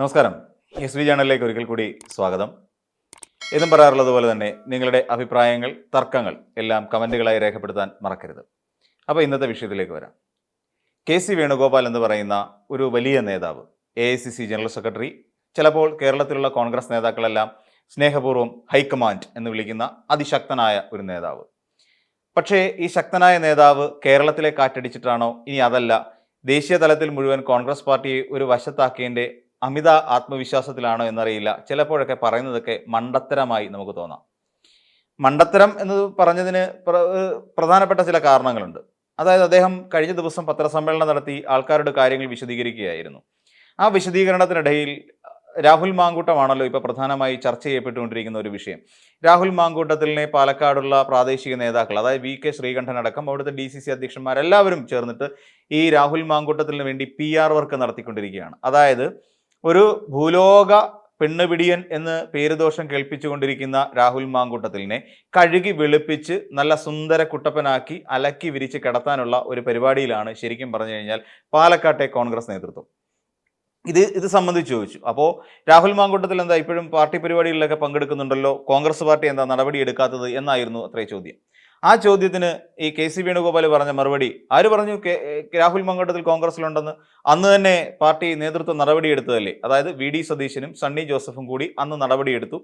നമസ്കാരം. വി ചാനലിലേക്ക് ഒരിക്കൽ കൂടി സ്വാഗതം. എന്നും പറയാറുള്ളത് പോലെ തന്നെ നിങ്ങളുടെ അഭിപ്രായങ്ങൾ തർക്കങ്ങൾ എല്ലാം കമന്റുകളായി രേഖപ്പെടുത്താൻ മറക്കരുത്. അപ്പോൾ ഇന്നത്തെ വിഷയത്തിലേക്ക് വരാം. കെ സി വേണുഗോപാൽ എന്ന് പറയുന്ന ഒരു വലിയ നേതാവ് A I C C general secretary ചിലപ്പോൾ കേരളത്തിലുള്ള കോൺഗ്രസ് നേതാക്കളെല്ലാം സ്നേഹപൂർവം ഹൈക്കമാൻഡ് എന്ന് വിളിക്കുന്ന അതിശക്തനായ ഒരു നേതാവ്. പക്ഷേ ഈ ശക്തനായ നേതാവ് കേരളത്തിലെ കാറ്റടിച്ചിട്ടാണോ? ഇനി അതല്ല ദേശീയ തലത്തിൽ മുഴുവൻ കോൺഗ്രസ് പാർട്ടിയെ ഒരു വശത്താക്കിയതിന്റെ അമിത ആത്മവിശ്വാസത്തിലാണോ എന്നറിയില്ല. ചിലപ്പോഴൊക്കെ പറയുന്നതൊക്കെ മണ്ടത്തരമായി നമുക്ക് തോന്നാം. മണ്ടത്തരം എന്ന് പറഞ്ഞതിന് പ്രധാനപ്പെട്ട ചില കാരണങ്ങളുണ്ട്. അതായത് അദ്ദേഹം കഴിഞ്ഞ ദിവസം പത്രസമ്മേളനം നടത്തി ആൾക്കാരുടെ കാര്യങ്ങൾ വിശദീകരിക്കുകയായിരുന്നു. ആ വിശദീകരണത്തിനിടയിൽ രാഹുൽ മാങ്കൂട്ടമാണല്ലോ ഇപ്പോൾ പ്രധാനമായി ചർച്ച ചെയ്യപ്പെട്ടുകൊണ്ടിരിക്കുന്ന ഒരു വിഷയം. രാഹുൽ മാങ്കൂട്ടത്തിലിനെ പാലക്കാടുള്ള പ്രാദേശിക നേതാക്കൾ അതായത് വി കെ ശ്രീകണ്ഠൻ അടക്കം അവിടുത്തെ ഡി സി സി അധ്യക്ഷന്മാരെല്ലാവരും ചേർന്നിട്ട് ഈ രാഹുൽ മാങ്കൂട്ടത്തിന് വേണ്ടി പി ആർ വർക്ക് നടത്തിക്കൊണ്ടിരിക്കുകയാണ്. അതായത് ഒരു ഭൂലോക പെണ്ണുപിടിയൻ എന്ന് പേരുദോഷം കേൾപ്പിച്ചുകൊണ്ടിരിക്കുന്ന രാഹുൽ മാങ്കൂട്ടത്തിലിനെ കഴുകി വെളുപ്പിച്ച് നല്ല സുന്ദര കുട്ടപ്പനാക്കി അലക്കി വിരിച്ച് കിടത്താനുള്ള ഒരു പരിപാടിയിലാണ് ശരിക്കും പറഞ്ഞു കഴിഞ്ഞാൽ പാലക്കാട്ടെ കോൺഗ്രസ് നേതൃത്വം. ഇത് ഇത് സംബന്ധിച്ച് ചോദിച്ചു. അപ്പോൾ രാഹുൽ മാങ്കൂട്ടത്തിൽ എന്താ ഇപ്പോഴും പാർട്ടി പരിപാടികളിലൊക്കെ പങ്കെടുക്കുന്നുണ്ടല്ലോ? കോൺഗ്രസ് പാർട്ടി എന്താ നടപടി എടുക്കാത്തത് എന്നായിരുന്നു അത്രേ ചോദ്യം. ആ ചോദ്യത്തിന് ഈ കെ സി വേണുഗോപാൽ പറഞ്ഞ മറുപടി ആര് പറഞ്ഞു? രാഹുൽ മങ്കട്ടത്തിൽ കോൺഗ്രസിലുണ്ടെന്ന് അന്ന് തന്നെ പാർട്ടി നേതൃത്വം നടപടിയെടുത്തതല്ലേ? അതായത് വി ഡി സതീശനും സണ്ണി ജോസഫും കൂടി അന്ന് നടപടിയെടുത്തു.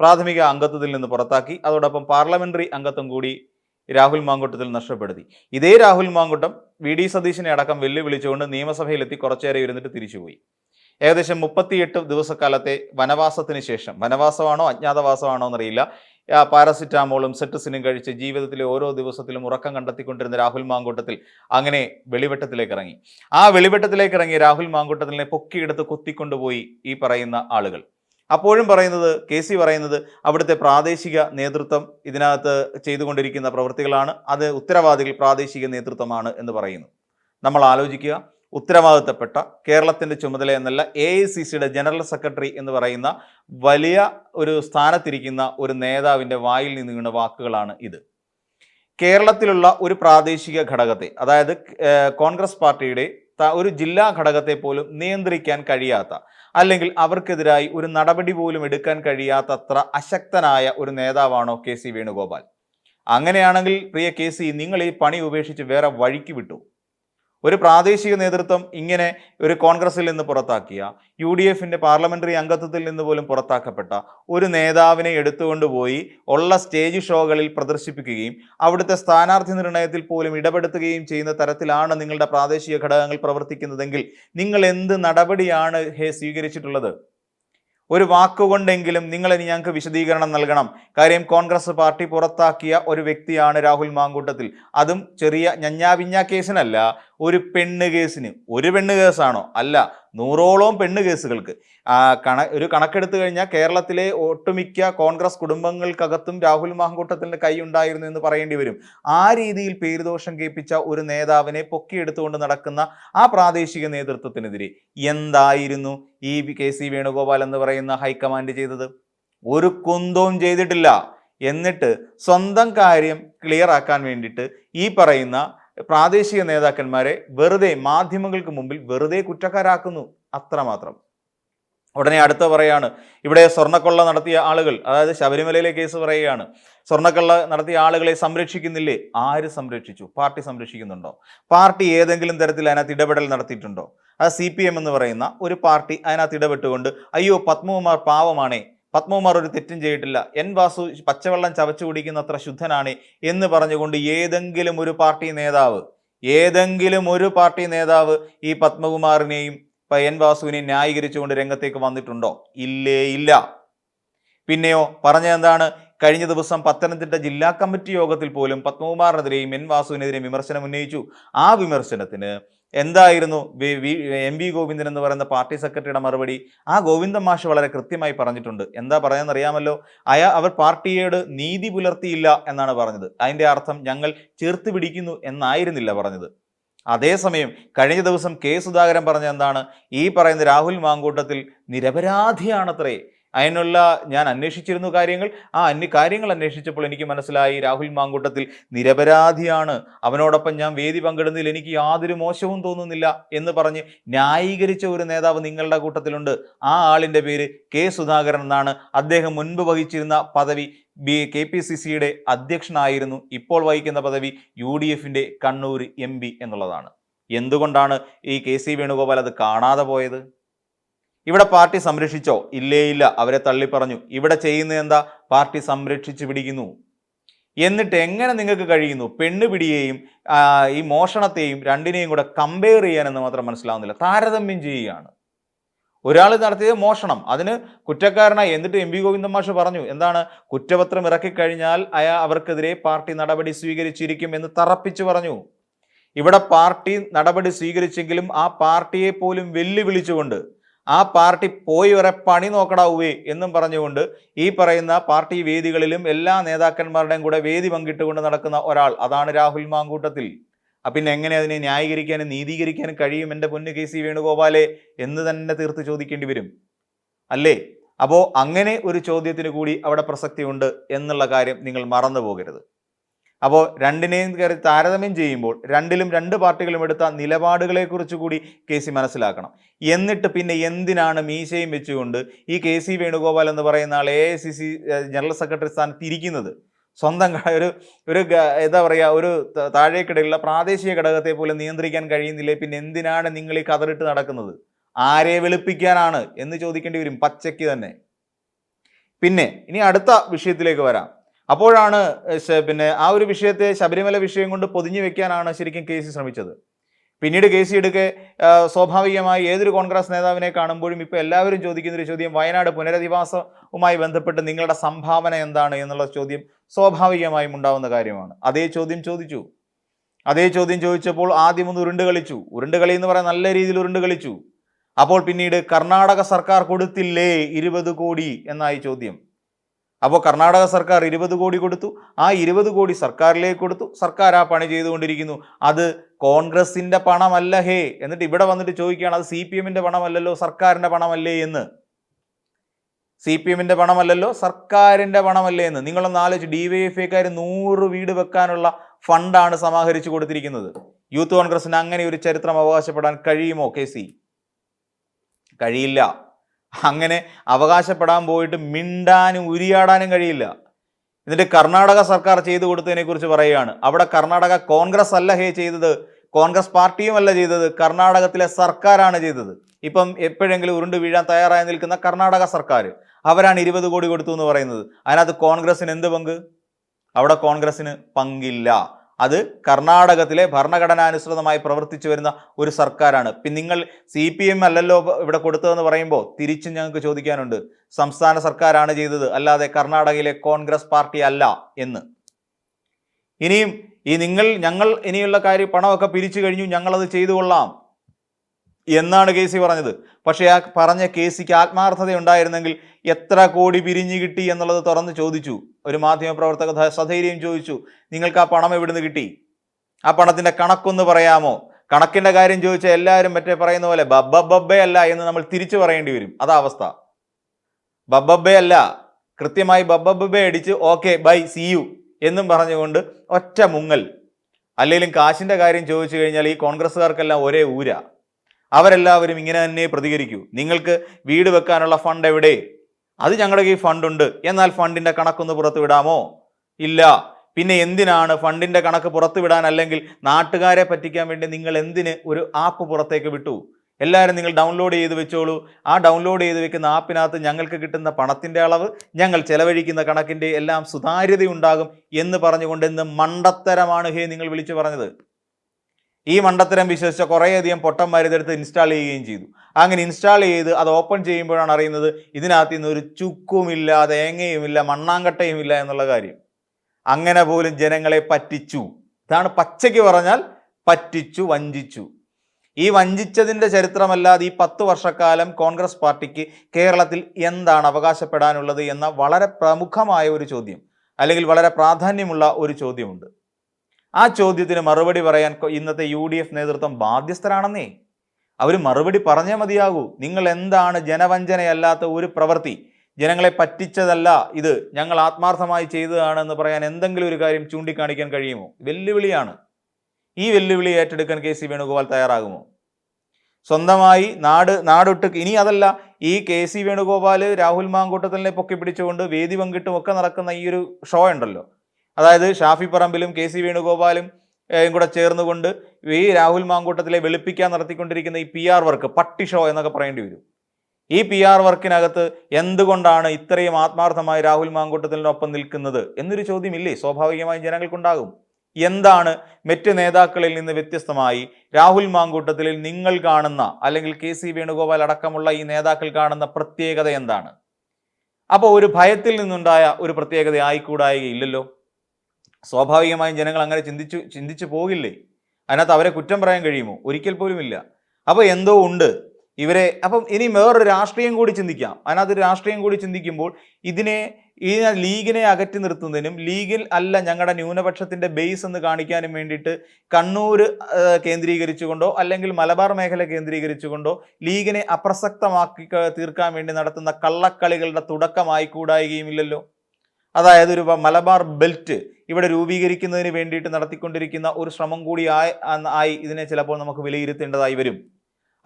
പ്രാഥമിക അംഗത്വത്തിൽ നിന്ന് പുറത്താക്കി. അതോടൊപ്പം പാർലമെന്ററി അംഗത്വം കൂടി രാഹുൽ മാങ്കൂട്ടത്തിൽ നഷ്ടപ്പെടുത്തി. ഇതേ രാഹുൽ മാങ്കൂട്ടം വി ഡി സതീശനെ അടക്കം വെല്ലുവിളിച്ചുകൊണ്ട് നിയമസഭയിലെത്തി കുറച്ചേരെ ഇരുന്നിട്ട് തിരിച്ചുപോയി. ഏകദേശം മുപ്പത്തിയെട്ട് ദിവസക്കാലത്തെ വനവാസത്തിന് ശേഷം. വനവാസമാണോ അജ്ഞാതവാസമാണോ എന്നറിയില്ല. പാരസിറ്റാമോളും സെറ്റസിനും കഴിച്ച് ജീവിതത്തിലെ ഓരോ ദിവസത്തിലും ഉറക്കം കണ്ടെത്തിക്കൊണ്ടിരുന്ന രാഹുൽ മാങ്കൂട്ടത്തിൽ അങ്ങനെ വെളിവെട്ടത്തിലേക്ക് ഇറങ്ങി. ആ വെളിവെട്ടത്തിലേക്ക് ഇറങ്ങി രാഹുൽ മാങ്കൂട്ടത്തിനെ പൊക്കിയെടുത്ത് കുത്തിക്കൊണ്ടുപോയി ഈ പറയുന്ന ആളുകൾ. അപ്പോഴും പറയുന്നത് കെ സി പറയുന്നത് അവിടുത്തെ പ്രാദേശിക നേതൃത്വം ഇതിനകത്ത് ചെയ്തുകൊണ്ടിരിക്കുന്ന പ്രവൃത്തികളാണ് അത് ഉത്തരവാദികൾ പ്രാദേശിക നേതൃത്വമാണ് എന്ന് പറയുന്നു. നമ്മൾ ആലോചിക്കുക ഉത്തരവാദിത്തപ്പെട്ട കേരളത്തിന്റെ ചുമതല എന്നല്ല എ ഐ സി സിയുടെ ജനറൽ സെക്രട്ടറി എന്ന് പറയുന്ന വലിയ ഒരു സ്ഥാനത്തിരിക്കുന്ന ഒരു നേതാവിന്റെ വായിൽ നിന്ന് വീണ വാക്കുകളാണ് ഇത്. കേരളത്തിലുള്ള ഒരു പ്രാദേശിക ഘടകത്തെ അതായത് കോൺഗ്രസ് പാർട്ടിയുടെ ഒരു ജില്ലാ ഘടകത്തെ പോലും നിയന്ത്രിക്കാൻ കഴിയാത്ത അല്ലെങ്കിൽ അവർക്കെതിരായി ഒരു നടപടി പോലും എടുക്കാൻ കഴിയാത്തത്ര അശക്തനായ ഒരു നേതാവാണോ കെ സി വേണുഗോപാൽ? അങ്ങനെയാണെങ്കിൽ പ്രിയ കെ സി നിങ്ങൾ ഈ പണി ഉപേക്ഷിച്ച് വേറെ വഴിക്ക് വിട്ടു. ഒരു പ്രാദേശിക നേതൃത്വം ഇങ്ങനെ ഒരു കോൺഗ്രസിൽ നിന്ന് പുറത്താക്കിയ യു ഡി എഫിന്റെ പാർലമെന്ററി അംഗത്വത്തിൽ നിന്ന് പോലും പുറത്താക്കപ്പെട്ട ഒരു നേതാവിനെ എടുത്തുകൊണ്ടുപോയി ഉള്ള സ്റ്റേജ് ഷോകളിൽ പ്രദർശിപ്പിക്കുകയും അവിടുത്തെ സ്ഥാനാർത്ഥി നിർണയത്തിൽ പോലും ഇടപെടുത്തുകയും ചെയ്യുന്ന തരത്തിലാണ് നിങ്ങളുടെ പ്രാദേശിക ഘടകങ്ങൾ പ്രവർത്തിക്കുന്നതെങ്കിൽ നിങ്ങൾ എന്ത് നടപടിയാണ് ഹേ സ്വീകരിച്ചിട്ടുള്ളത്? ഒരു വാക്കുകൊണ്ടെങ്കിലും നിങ്ങൾ ഇനി ഞങ്ങൾക്ക് വിശദീകരണം നൽകണം. കാര്യം കോൺഗ്രസ് പാർട്ടി പുറത്താക്കിയ ഒരു വ്യക്തിയാണ് രാഹുൽ മാങ്കൂട്ടത്തിൽ. അതും ചെറിയ ഞഞ്ഞാവിഞ്ഞ കേസിനല്ല. ഒരു പെണ്ണ് കേസിന് ഒരു പെണ്ണ് കേസാണോ? അല്ല നൂറോളം പെണ്ണ് കേസുകൾക്ക്. കണ ഒരു കണക്കെടുത്തു കഴിഞ്ഞാൽ കേരളത്തിലെ ഒട്ടുമിക്ക കോൺഗ്രസ് കുടുംബങ്ങൾക്കകത്തും രാഹുൽ മാങ്കൂട്ടത്തിന്റെ കൈ ഉണ്ടായിരുന്നു എന്ന് പറയേണ്ടി വരും. ആ രീതിയിൽ പേരുദോഷം കേൾപ്പിച്ച ഒരു നേതാവിനെ പൊക്കിയെടുത്തുകൊണ്ട് നടക്കുന്ന ആ പ്രാദേശിക നേതൃത്വത്തിനെതിരെ എന്തായിരുന്നു ഈ കെ സി വേണുഗോപാൽ എന്ന് പറയുന്ന ഹൈക്കമാൻഡ് ചെയ്തത്? ഒരു കുന്തവും ചെയ്തിട്ടില്ല. എന്നിട്ട് സ്വന്തം കാര്യം ക്ലിയർ ആക്കാൻ വേണ്ടിയിട്ട് ഈ പറയുന്ന പ്രാദേശിക നേതാക്കന്മാരെ വെറുതെ മാധ്യമങ്ങൾക്ക് മുമ്പിൽ വെറുതെ കുറ്റക്കാരാക്കുന്നു. അത്രമാത്രം. ഉടനെ അടുത്ത പറയാണ് ഇവിടെ സ്വർണക്കൊള്ള നടത്തിയ ആളുകൾ അതായത് ശബരിമലയിലെ കേസ് പറയുകയാണ് സ്വർണക്കൊള്ള നടത്തിയ ആളുകളെ സംരക്ഷിക്കുന്നില്ലേ? ആര് സംരക്ഷിച്ചു? പാർട്ടി സംരക്ഷിക്കുന്നുണ്ടോ? പാർട്ടി ഏതെങ്കിലും തരത്തിൽ അതിനകത്ത് ഇടപെടൽ നടത്തിയിട്ടുണ്ടോ? അത് സി പി എം എന്ന് പറയുന്ന ഒരു പാർട്ടി അതിനകത്ത് ഇടപെട്ടുകൊണ്ട് അയ്യോ പത്മകുമാർ പാവമാണേ പത്മകുമാർ ഒരു തെറ്റും ചെയ്തിട്ടില്ല. എൻ വാസു പച്ചവെള്ളം ചവച്ചു കുടിക്കുന്ന അത്ര ശുദ്ധനാണ് എന്ന് പറഞ്ഞുകൊണ്ട് ഏതെങ്കിലും ഒരു പാർട്ടി നേതാവ് ഏതെങ്കിലും ഒരു പാർട്ടി നേതാവ് ഈ പത്മകുമാറിനെയും എൻ വാസുവിനെയും ന്യായീകരിച്ചുകൊണ്ട് രംഗത്തേക്ക് വന്നിട്ടുണ്ടോ? ഇല്ലേ ഇല്ല. പിന്നെയോ പറഞ്ഞെന്താണ് കഴിഞ്ഞ ദിവസം പത്തനംതിട്ട ജില്ലാ കമ്മിറ്റി യോഗത്തിൽ പോലും പത്മകുമാറിനെതിരെയും എൻ വാസുവിനെതിരെയും വിമർശനം ഉന്നയിച്ചു. ആ വിമർശനത്തിന് എന്തായിരുന്നു എം വി ഗോവിന്ദൻ എന്ന് പറയുന്ന പാർട്ടി സെക്രട്ടറിയുടെ മറുപടി? ആ ഗോവിന്ദൻ മാഷ് വളരെ കൃത്യമായി പറഞ്ഞിട്ടുണ്ട്. എന്താ പറയാന്നറിയാമല്ലോ? അയാ അവർ പാർട്ടിയോട് നീതി പുലർത്തിയില്ല എന്നാണ് പറഞ്ഞത്. അതിന്റെ അർത്ഥം ഞങ്ങൾ ചേർത്ത് പിടിക്കുന്നു എന്നായിരുന്നില്ല പറഞ്ഞത്. അതേസമയം കഴിഞ്ഞ ദിവസം കെ സുധാകരൻ പറഞ്ഞ എന്താണ്? ഈ പറയുന്ന രാഹുൽ മാങ്കൂട്ടത്തിൽ നിരപരാധിയാണത്രേ. അതിനുള്ള ഞാൻ അന്വേഷിച്ചിരുന്നു കാര്യങ്ങൾ. ആ അന്യ കാര്യങ്ങൾ അന്വേഷിച്ചപ്പോൾ എനിക്ക് മനസ്സിലായി രാഹുൽ മാങ്കൂട്ടത്തിൽ നിരപരാധിയാണ്. അവനോടൊപ്പം ഞാൻ വേദി പങ്കിടുന്നതിൽ എനിക്ക് യാതൊരു മോശവും തോന്നുന്നില്ല എന്ന് പറഞ്ഞ് ന്യായീകരിച്ച ഒരു നേതാവ് നിങ്ങളുടെ കൂട്ടത്തിലുണ്ട്. ആ ആളിന്റെ പേര് കെ സുധാകരൻ എന്നാണ്. അദ്ദേഹം മുൻപ് വഹിച്ചിരുന്ന പദവി ബി കെ പി സി സിയുടെ അധ്യക്ഷനായിരുന്നു. ഇപ്പോൾ വഹിക്കുന്ന പദവി യു ഡി എഫിന്റെ കണ്ണൂർ എം പി എന്നുള്ളതാണ്. എന്തുകൊണ്ടാണ് ഈ കെ സി വേണുഗോപാൽ അത് കാണാതെ പോയത്? ഇവിടെ പാർട്ടി സംരക്ഷിച്ചോ? ഇല്ലേ ഇല്ല. അവരെ തള്ളിപ്പറഞ്ഞു. ഇവിടെ ചെയ്യുന്നത് എന്താ? പാർട്ടി സംരക്ഷിച്ചു പിടിക്കുന്നു. എന്നിട്ട് എങ്ങനെ നിങ്ങൾക്ക് കഴിയുന്നു? പെണ്ണ് പിടിയേയും ഈ മോഷണത്തെയും രണ്ടിനെയും കൂടെ കമ്പയർ ചെയ്യാനെന്ന് മാത്രം മനസ്സിലാവുന്നില്ല. താരതമ്യം ചെയ്യുകയാണ്. ഒരാൾ നടത്തിയത് മോഷണം. അതിന് കുറ്റക്കാരനായി. എന്നിട്ട് എം പി ഗോവിന്ദൻ മാഷ് പറഞ്ഞു എന്താണ്? കുറ്റപത്രം ഇറക്കിക്കഴിഞ്ഞാൽ അയാ അവർക്കെതിരെ പാർട്ടി നടപടി സ്വീകരിച്ചിരിക്കും എന്ന് തറപ്പിച്ചു പറഞ്ഞു. ഇവിടെ പാർട്ടി നടപടി സ്വീകരിച്ചെങ്കിലും ആ പാർട്ടിയെ പോലും വെല്ലുവിളിച്ചുകൊണ്ട് ആ പാർട്ടി പോയി വരെ പണി നോക്കടാവേ എന്നും പറഞ്ഞുകൊണ്ട് ഈ പറയുന്ന പാർട്ടി വേദികളിലും എല്ലാ നേതാക്കന്മാരുടെയും കൂടെ വേദി പങ്കിട്ടുകൊണ്ട് നടക്കുന്ന ഒരാൾ അതാണ് രാഹുൽ മാങ്കൂട്ടത്തിൽ. പിന്നെ എങ്ങനെ അതിനെ ന്യായീകരിക്കാനും നീതീകരിക്കാനും കഴിയും എന്റെ പൊന്ന് കെ സി വേണുഗോപാലെ എന്ന് തന്നെ തീർത്ത് ചോദിക്കേണ്ടി വരും. അല്ലേ? അപ്പോൾ അങ്ങനെ ഒരു ചോദ്യത്തിന് കൂടി അവിടെ പ്രസക്തിയുണ്ട് എന്നുള്ള കാര്യം നിങ്ങൾ മറന്നു പോകരുത് അപ്പോൾ രണ്ടിനെയും കയറി താരതമ്യം ചെയ്യുമ്പോൾ രണ്ടിലും രണ്ട് പാർട്ടികളും എടുത്ത നിലപാടുകളെക്കുറിച്ച് കൂടി കെ സി മനസ്സിലാക്കണം. എന്നിട്ട് പിന്നെ എന്തിനാണ് മീശയും വെച്ചുകൊണ്ട് ഈ കെ സി വേണുഗോപാൽ എന്ന് പറയുന്ന ആൾ A I C C general secretary സ്ഥാനത്ത് ഇരിക്കുന്നത്? സ്വന്തം ഒരു ഒരു എന്താ പറയുക ഒരു താഴേക്കിടയിലുള്ള പ്രാദേശിക ഘടകത്തെ പോലും നിയന്ത്രിക്കാൻ കഴിയുന്നില്ലേ? പിന്നെ എന്തിനാണ് നിങ്ങൾ ഈ കതറിട്ട് നടക്കുന്നത്? ആരെ വെളുപ്പിക്കാനാണ്? എന്ന് ചോദിക്കേണ്ടി വരും പച്ചയ്ക്ക് തന്നെ. പിന്നെ ഇനി അടുത്ത വിഷയത്തിലേക്ക് വരാം. അപ്പോഴാണ് പിന്നെ ആ ഒരു വിഷയത്തെ ശബരിമല വിഷയം കൊണ്ട് പൊതിഞ്ഞു വെക്കാനാണ് ശരിക്കും കെ സി ശ്രമിച്ചത്. പിന്നീട് കെ സി എടുക്കെ സ്വാഭാവികമായി ഏതൊരു കോൺഗ്രസ് നേതാവിനെ കാണുമ്പോഴും ഇപ്പോൾ എല്ലാവരും ചോദിക്കുന്ന ഒരു ചോദ്യം വയനാട് പുനരധിവാസവുമായി ബന്ധപ്പെട്ട് നിങ്ങളുടെ സംഭാവന എന്താണ് എന്നുള്ള ചോദ്യം സ്വാഭാവികമായും ഉണ്ടാവുന്ന കാര്യമാണ്. അതേ ചോദ്യം ചോദിച്ചു. അതേ ചോദ്യം ചോദിച്ചപ്പോൾ ആദ്യം ഒന്ന് ഉരുണ്ട് കളിച്ചു. ഉരുണ്ട് കളി എന്ന് പറയാൻ നല്ല രീതിയിൽ ഉരുണ്ട് കളിച്ചു. അപ്പോൾ പിന്നീട് കർണാടക സർക്കാർ കൊടുത്തില്ലേ ഇരുപത് കോടി എന്നായി ചോദ്യം. അപ്പോൾ കർണാടക സർക്കാർ ഇരുപത് കോടി കൊടുത്തു. ആ ഇരുപത് കോടി സർക്കാരിലേക്ക് കൊടുത്തു. സർക്കാർ ആ പണി ചെയ്തുകൊണ്ടിരിക്കുന്നു. അത് കോൺഗ്രസിന്റെ പണമല്ല ഹേ. എന്നിട്ട് ഇവിടെ വന്നിട്ട് ചോദിക്കുകയാണ് അത് സി പി എമ്മിന്റെ പണമല്ലല്ലോ സർക്കാരിന്റെ പണമല്ലേ എന്ന്? സി പി എമ്മിന്റെ പണമല്ലല്ലോ സർക്കാരിന്റെ പണമല്ലേ എന്ന്? നിങ്ങളൊന്ന് ആലോചിച്ച് ഡി വൈ എഫ് ഐക്കാർ നൂറ് വീട് വെക്കാനുള്ള ഫണ്ടാണ് സമാഹരിച്ചു കൊടുത്തിരിക്കുന്നത്. യൂത്ത് കോൺഗ്രസിന് അങ്ങനെ ഒരു ചരിത്രം അവകാശപ്പെടാൻ കഴിയുമോ കെ സി? കഴിയില്ല. അങ്ങനെ അവകാശപ്പെടാൻ പോയിട്ട് മിണ്ടാനും ഉരിയാടാനും കഴിയില്ല. എന്നിട്ട് കർണാടക സർക്കാർ ചെയ്തു കൊടുത്തതിനെക്കുറിച്ച് പറയുകയാണ്. അവിടെ കർണാടക കോൺഗ്രസ് അല്ല ഹേ ചെയ്തത്. കോൺഗ്രസ് പാർട്ടിയും അല്ല ചെയ്തത്. കർണാടകത്തിലെ സർക്കാരാണ് ചെയ്തത്. ഇപ്പം എപ്പോഴെങ്കിലും ഉരുണ്ട് വീഴാൻ തയ്യാറായി നിൽക്കുന്ന കർണാടക സർക്കാർ. അവരാണ് ഇരുപത് കോടി കൊടുത്തു എന്ന് പറയുന്നത്. അതിനകത്ത് കോൺഗ്രസിന് എന്ത് പങ്ക്? അവിടെ കോൺഗ്രസിന് പങ്കില്ല. അത് കർണാടകത്തിലെ ഭരണഘടനാനുസൃതമായി പ്രവർത്തിച്ചു വരുന്ന ഒരു സർക്കാരാണ്. പിന്നെ നിങ്ങൾ സി പി എം അല്ലല്ലോ ഇവിടെ കൊടുത്തതെന്ന് പറയുമ്പോൾ തിരിച്ചും ഞങ്ങൾക്ക് ചോദിക്കാനുണ്ട്. സംസ്ഥാന സർക്കാരാണ് ചെയ്തത് അല്ലാതെ കർണാടകയിലെ കോൺഗ്രസ് പാർട്ടി അല്ല എന്ന്. ഇനിയും ഈ നിങ്ങൾ ഞങ്ങൾ ഇനിയുള്ള കാര്യം പണമൊക്കെ പിരിച്ചു കഴിഞ്ഞു ഞങ്ങളത് ചെയ്തു കൊള്ളാം. എന്നാണ് കെ സി പറഞ്ഞത്. പക്ഷേ ആ പറഞ്ഞ കെ സിക്ക് ആത്മാർത്ഥത ഉണ്ടായിരുന്നെങ്കിൽ എത്ര കോടി പിരിഞ്ഞു കിട്ടി എന്നുള്ളത് തുറന്ന് ചോദിച്ചു. ഒരു മാധ്യമപ്രവർത്തക സധൈര്യം ചോദിച്ചു നിങ്ങൾക്ക് ആ പണം എവിടുന്ന് കിട്ടി? ആ പണത്തിന്റെ കണക്കൊന്ന് പറയാമോ? കണക്കിന്റെ കാര്യം ചോദിച്ചാൽ എല്ലാവരും മറ്റേ പറയുന്ന പോലെ ബബ്ബ ബബ്ബേ അല്ല എന്ന് നമ്മൾ തിരിച്ചു പറയേണ്ടി വരും. അതാ അവസ്ഥ. ബബ്ബബ്ബേ അല്ല. കൃത്യമായി ബബ്ബബ്ബേ അടിച്ച് ഓക്കെ ബൈ സി യു എന്നും പറഞ്ഞുകൊണ്ട് ഒറ്റ മുങ്ങൽ. അല്ലെങ്കിലും കാശിന്റെ കാര്യം ചോദിച്ചു കഴിഞ്ഞാൽ ഈ കോൺഗ്രസ്സുകാർക്കെല്ലാം ഒരേ ഊര. അവരെല്ലാവരും ഇങ്ങനെ തന്നെ പ്രതികരിക്കൂ. നിങ്ങൾക്ക് വീട് വെക്കാനുള്ള ഫണ്ട് എവിടെ? അത് ഞങ്ങളുടെ കയ്യിൽ ഫണ്ടുണ്ട് എന്നാൽ ഫണ്ടിന്റെ കണക്കൊന്ന് പുറത്തു വിടാമോ ഇല്ല. പിന്നെ എന്തിനാണ് ഫണ്ടിന്റെ കണക്ക് പുറത്തു വിടാൻ അല്ലെങ്കിൽ നാട്ടുകാരെ പറ്റിക്കാൻ വേണ്ടി നിങ്ങൾ എന്തിന് ഒരു ആപ്പ് പുറത്തേക്ക് വിട്ടു? എല്ലാവരും നിങ്ങൾ ഡൗൺലോഡ് ചെയ്ത് വെച്ചോളൂ. ആ ഡൗൺലോഡ് ചെയ്ത് വെക്കുന്ന ആപ്പിനകത്ത് ഞങ്ങൾക്ക് കിട്ടുന്ന പണത്തിന്റെ അളവ് ഞങ്ങൾ ചെലവഴിക്കുന്ന കണക്കിന്റെ എല്ലാം സുതാര്യതയുണ്ടാകും എന്ന് പറഞ്ഞുകൊണ്ട് ഇന്ന് മണ്ടത്തരമാണ് ഹേ നിങ്ങൾ വിളിച്ചു പറഞ്ഞത്. ഈ മണ്ടത്തരം വിശ്വസിച്ച കുറേയധികം പൊട്ടന്മാർ ഇതെടുത്ത് ഇൻസ്റ്റാൾ ചെയ്യുകയും ചെയ്തു. അങ്ങനെ ഇൻസ്റ്റാൾ ചെയ്ത് അത് ഓപ്പൺ ചെയ്യുമ്പോഴാണ് അറിയുന്നത് ഇതിനകത്ത് നിന്ന് ഒരു ചുക്കുമില്ല തേങ്ങയുമില്ല മണ്ണാങ്കട്ടയുമില്ല എന്നുള്ള കാര്യം. അങ്ങനെ പോലും ജനങ്ങളെ പറ്റിച്ചു. ഇതാണ് പച്ചയ്ക്ക് പറഞ്ഞാൽ പറ്റിച്ചു വഞ്ചിച്ചു. ഈ വഞ്ചിച്ചതിന്റെ ചരിത്രമല്ലാതെ ഈ പത്ത് വർഷക്കാലം കോൺഗ്രസ് പാർട്ടിക്ക് കേരളത്തിൽ എന്താണ് അവകാശപ്പെടാനുള്ളത് എന്ന വളരെ പ്രമുഖമായ ഒരു ചോദ്യം അല്ലെങ്കിൽ വളരെ പ്രാധാന്യമുള്ള ഒരു ചോദ്യമുണ്ട്. ആ ചോദ്യത്തിന് മറുപടി പറയാൻ ഇന്നത്തെ യു ഡി എഫ് നേതൃത്വം ബാധ്യസ്ഥരാണെന്നേ. അവർ മറുപടി പറഞ്ഞേ മതിയാകൂ. നിങ്ങൾ എന്താണ് ജനവഞ്ചനയല്ലാത്ത ഒരു പ്രവൃത്തി? ജനങ്ങളെ പറ്റിച്ചതല്ല ഇത്. ഞങ്ങൾ ആത്മാർത്ഥമായി ചെയ്തതാണെന്ന് പറയാൻ എന്തെങ്കിലും ഒരു കാര്യം ചൂണ്ടിക്കാണിക്കാൻ കഴിയുമോ? വെല്ലുവിളിയാണ്. ഈ വെല്ലുവിളി ഏറ്റെടുക്കാൻ കെ സി വേണുഗോപാൽ തയ്യാറാകുമോ? സ്വന്തമായി നാട് നാടൊട്ട് ഇനി അതല്ല ഈ കെ സി വേണുഗോപാൽ രാഹുൽ മാങ്കൂട്ടത്തിനെ പൊക്കി പിടിച്ചുകൊണ്ട് വേദി പങ്കിട്ടും ഒക്കെ നടക്കുന്ന ഈ ഒരു ഷോ ഉണ്ടല്ലോ. അതായത് ഷാഫി പറമ്പിലും കെ സി വേണുഗോപാലും കൂടെ ചേർന്നുകൊണ്ട് ഈ രാഹുൽ മാങ്കൂട്ടത്തിലെ വെളുപ്പിക്കാൻ നടത്തിക്കൊണ്ടിരിക്കുന്ന ഈ പി ആർ വർക്ക് പട്ടി ഷോ എന്നൊക്കെ പറയേണ്ടി വരും. ഈ പി ആർ വർക്കിനകത്ത് എന്തുകൊണ്ടാണ് ഇത്രയും ആത്മാർത്ഥമായി രാഹുൽ മാങ്കൂട്ടത്തിനൊപ്പം നിൽക്കുന്നത് എന്നൊരു ചോദ്യമില്ലേ? സ്വാഭാവികമായും ജനങ്ങൾക്കുണ്ടാകും. എന്താണ് മറ്റ് നേതാക്കളിൽ നിന്ന് വ്യത്യസ്തമായി രാഹുൽ മാങ്കൂട്ടത്തിൽ നിങ്ങൾ കാണുന്ന അല്ലെങ്കിൽ കെ സി വേണുഗോപാൽ അടക്കമുള്ള ഈ നേതാക്കൾ കാണുന്ന പ്രത്യേകത എന്താണ്? അപ്പോൾ ഒരു ഭയത്തിൽ നിന്നുണ്ടായ ഒരു പ്രത്യേകത ആയിക്കൂടായികയില്ലല്ലോ? സ്വാഭാവികമായും ജനങ്ങൾ അങ്ങനെ ചിന്തിച്ചു ചിന്തിച്ചു പോകില്ലേ? അതിനകത്ത് അവരെ കുറ്റം പറയാൻ കഴിയുമോ? ഒരിക്കൽ പോലും ഇല്ല. അപ്പോൾ എന്തോ ഉണ്ട് ഇവരെ അപ്പം ഇനി വേറൊരു രാഷ്ട്രീയം കൂടി ചിന്തിക്കാം. അതിനകത്ത് രാഷ്ട്രീയം കൂടി ചിന്തിക്കുമ്പോൾ ഇതിനെ ഈ ലീഗിനെ അകറ്റി നിർത്തുന്നതിനും ലീഗിൽ അല്ല ഞങ്ങളുടെ ന്യൂനപക്ഷത്തിന്റെ ബേസ് എന്ന് കാണിക്കാനും വേണ്ടിയിട്ട് കണ്ണൂർ കേന്ദ്രീകരിച്ചുകൊണ്ടോ അല്ലെങ്കിൽ മലബാർ മേഖല കേന്ദ്രീകരിച്ചുകൊണ്ടോ ലീഗിനെ അപ്രസക്തമാക്കി തീർക്കാൻ വേണ്ടി നടത്തുന്ന കള്ളക്കളികളുടെ തുടക്കമായി കൂടായികയുമില്ലല്ലോ അതായത് ഒരു മലബാർ ബെൽറ്റ് ഇവിടെ രൂപീകരിക്കുന്നതിന് വേണ്ടിയിട്ട് നടത്തിക്കൊണ്ടിരിക്കുന്ന ഒരു ശ്രമം കൂടി ആയി ഇതിനെ ചിലപ്പോൾ നമുക്ക് വിലയിരുത്തേണ്ടതായി വരും.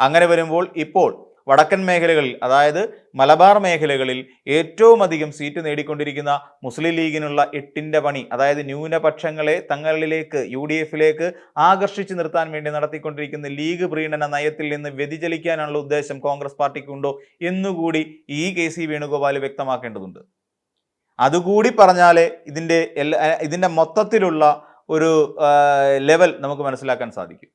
അങ്ങനെ വരുമ്പോൾ ഇപ്പോൾ വടക്കൻ മേഖലകളിൽ അതായത് മലബാർ മേഖലകളിൽ ഏറ്റവും അധികം സീറ്റ് നേടിക്കൊണ്ടിരിക്കുന്ന മുസ്ലിം ലീഗിനുള്ള എട്ടിന്റെ പണി അതായത് ന്യൂനപക്ഷങ്ങളെ തങ്ങളിലേക്ക് യു ഡി എഫിലേക്ക് ആകർഷിച്ചു നിർത്താൻ വേണ്ടി നടത്തിക്കൊണ്ടിരിക്കുന്ന ലീഗ് പ്രീണന നയത്തിൽ നിന്ന് വ്യതിചലിക്കാനുള്ള ഉദ്ദേശം കോൺഗ്രസ് പാർട്ടിക്കുണ്ടോ എന്നുകൂടി ഈ കെ സി വേണുഗോപാൽ വ്യക്തമാക്കേണ്ടതുണ്ട്. അതുകൂടി പറഞ്ഞാലേ ഇതിന്റെ ഇതിന്റെ മൊത്തത്തിലുള്ള ഒരു ലെവൽ നമുക്ക് മനസ്സിലാക്കാൻ സാധിക്കും.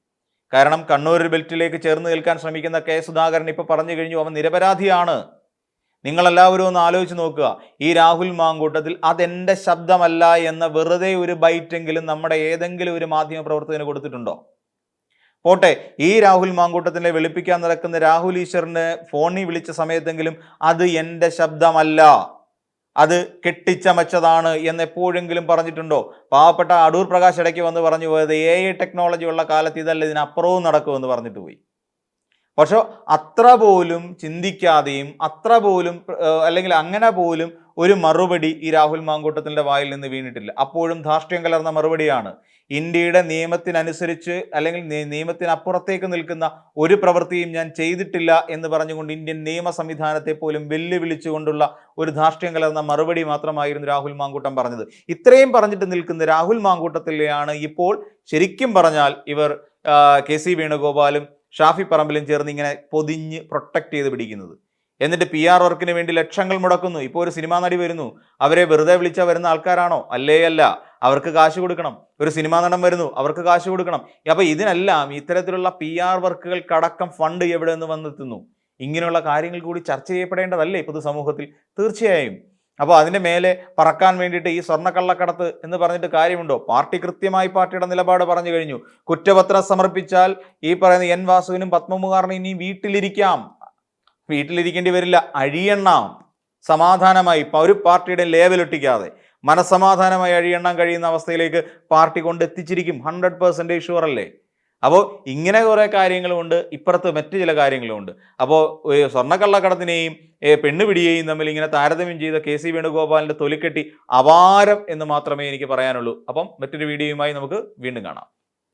കാരണം കണ്ണൂർ ബെൽറ്റിലേക്ക് ചേർന്ന് നിൽക്കാൻ ശ്രമിക്കുന്ന കെ സുധാകരൻ ഇപ്പോൾ പറഞ്ഞു കഴിഞ്ഞു അവൻ നിരപരാധിയാണ്. നിങ്ങളെല്ലാവരും ഒന്ന് ആലോചിച്ച് നോക്കുക. ഈ രാഹുൽ മാങ്കൂട്ടത്തിൽ അതെന്റെ ശബ്ദമല്ല എന്ന വെറുതെ ഒരു ബൈറ്റെങ്കിലും നമ്മുടെ ഏതെങ്കിലും ഒരു മാധ്യമ പ്രവർത്തകന് കൊടുത്തിട്ടുണ്ടോ? പോട്ടെ ഈ രാഹുൽ മാങ്കൂട്ടത്തിനെ വെളുപ്പിക്കാൻ നടക്കുന്ന രാഹുൽ ഈശ്വറിന് ഫോണിൽ വിളിച്ച സമയത്തെങ്കിലും അത് എന്റെ ശബ്ദമല്ല. അത് കെട്ടിച്ചമച്ചതാണ് എന്ന് എപ്പോഴെങ്കിലും പറഞ്ഞിട്ടുണ്ടോ? പാവപ്പെട്ട അടൂർ പ്രകാശ് ഇടയ്ക്ക് വന്ന് പറഞ്ഞു പോയത് എ ഐ ടെക്നോളജി ഉള്ള കാലത്ത് ഇതല്ല ഇതിനപ്പുറവും നടക്കുമെന്ന് പറഞ്ഞിട്ട് പോയി. പക്ഷെ അത്ര പോലും ചിന്തിക്കാതെയും അത്ര പോലും അല്ലെങ്കിൽ അങ്ങനെ പോലും ഒരു മറുപടി ഈ രാഹുൽ മാങ്കൂട്ടത്തിന്റെ വായിൽ നിന്ന് വീണിട്ടില്ല. അപ്പോഴും ധാർഷ്ട്യം കലർന്ന മറുപടിയാണ്. ഇന്ത്യയുടെ നിയമത്തിനനുസരിച്ച് അല്ലെങ്കിൽ നിയമത്തിനപ്പുറത്തേക്ക് നിൽക്കുന്ന ഒരു പ്രവൃത്തിയും ഞാൻ ചെയ്തിട്ടില്ല എന്ന് പറഞ്ഞുകൊണ്ട് ഇന്ത്യൻ നിയമ സംവിധാനത്തെ പോലും വെല്ലുവിളിച്ചുകൊണ്ടുള്ള ഒരു ധാർഷ്ട്യം കലർന്ന മറുപടി മാത്രമായിരുന്നു രാഹുൽ മാങ്കൂട്ടം പറഞ്ഞത്. ഇത്രയും പറഞ്ഞിട്ട് നിൽക്കുന്ന രാഹുൽ മാങ്കൂട്ടത്തിലെയാണ് ഇപ്പോൾ ശരിക്കും പറഞ്ഞാൽ ഇവർ കെ സി വേണുഗോപാലും ഷാഫി പറമ്പിലും ചേർന്ന് ഇങ്ങനെ പൊതിഞ്ഞ് പ്രൊട്ടക്ട് ചെയ്ത് പിടിക്കുന്നത്. എന്നിട്ട് പി ആർ വർക്കിന് വേണ്ടി ലക്ഷങ്ങൾ മുടക്കുന്നു. ഇപ്പോൾ ഒരു സിനിമാ നടി വരുന്നു. അവരെ വെറുതെ വിളിച്ചാൽ വരുന്ന ആൾക്കാരാണോ? അല്ലേ അല്ല. അവർക്ക് കാശ് കൊടുക്കണം. ഒരു സിനിമാ നടൻ വരുന്നു. അവർക്ക് കാശ് കൊടുക്കണം. അപ്പോൾ ഇതിനെല്ലാം ഇത്തരത്തിലുള്ള പി ആർ വർക്കുകൾക്കടക്കം ഫണ്ട് എവിടെ നിന്ന് വന്നെത്തുന്നു? ഇങ്ങനെയുള്ള കാര്യങ്ങൾ കൂടി ചർച്ച ചെയ്യപ്പെടേണ്ടതല്ലേ പൊതുസമൂഹത്തിൽ തീർച്ചയായും. അപ്പോൾ അതിന്റെ മേലെ പറക്കാൻ വേണ്ടിയിട്ട് ഈ സ്വർണക്കള്ളക്കടത്ത് എന്ന് പറഞ്ഞിട്ട് കാര്യമുണ്ടോ? പാർട്ടി കൃത്യമായി പാർട്ടിയുടെ നിലപാട് പറഞ്ഞു കഴിഞ്ഞു. കുറ്റപത്രം സമർപ്പിച്ചാൽ ഈ പറയുന്ന എൻ വാസുവിനും പത്മകുമാറിനും ഇനി വീട്ടിലിരിക്കാം. വീട്ടിലിരിക്കേണ്ടി വരില്ല. അഴിയണ്ണാം. സമാധാനമായി. ഒരു പാർട്ടിയുടെ ലേവലൊട്ടിക്കാതെ മനസമാധാനമായി അഴിയെണ്ണാൻ കഴിയുന്ന അവസ്ഥയിലേക്ക് പാർട്ടി കൊണ്ട് എത്തിച്ചിരിക്കും. ഹൺഡ്രഡ് പെർസെന്റേജ് ഷുവർ അല്ലേ? അപ്പോൾ ഇങ്ങനെ കുറേ കാര്യങ്ങളുമുണ്ട് ഇപ്പുറത്ത് മറ്റു ചില കാര്യങ്ങളുമുണ്ട് അപ്പോൾ സ്വർണക്കള്ളക്കടത്തിനെയും പെണ്ണുപിടിയെയും തമ്മിൽ ഇങ്ങനെ താരതമ്യം ചെയ്ത കെ സി വേണുഗോപാലിന്റെ തൊലിക്കെട്ടി അപാരം എന്ന് മാത്രമേ എനിക്ക് പറയാനുള്ളൂ. അപ്പം മറ്റൊരു വീഡിയോയുമായി നമുക്ക് വീണ്ടും കാണാം.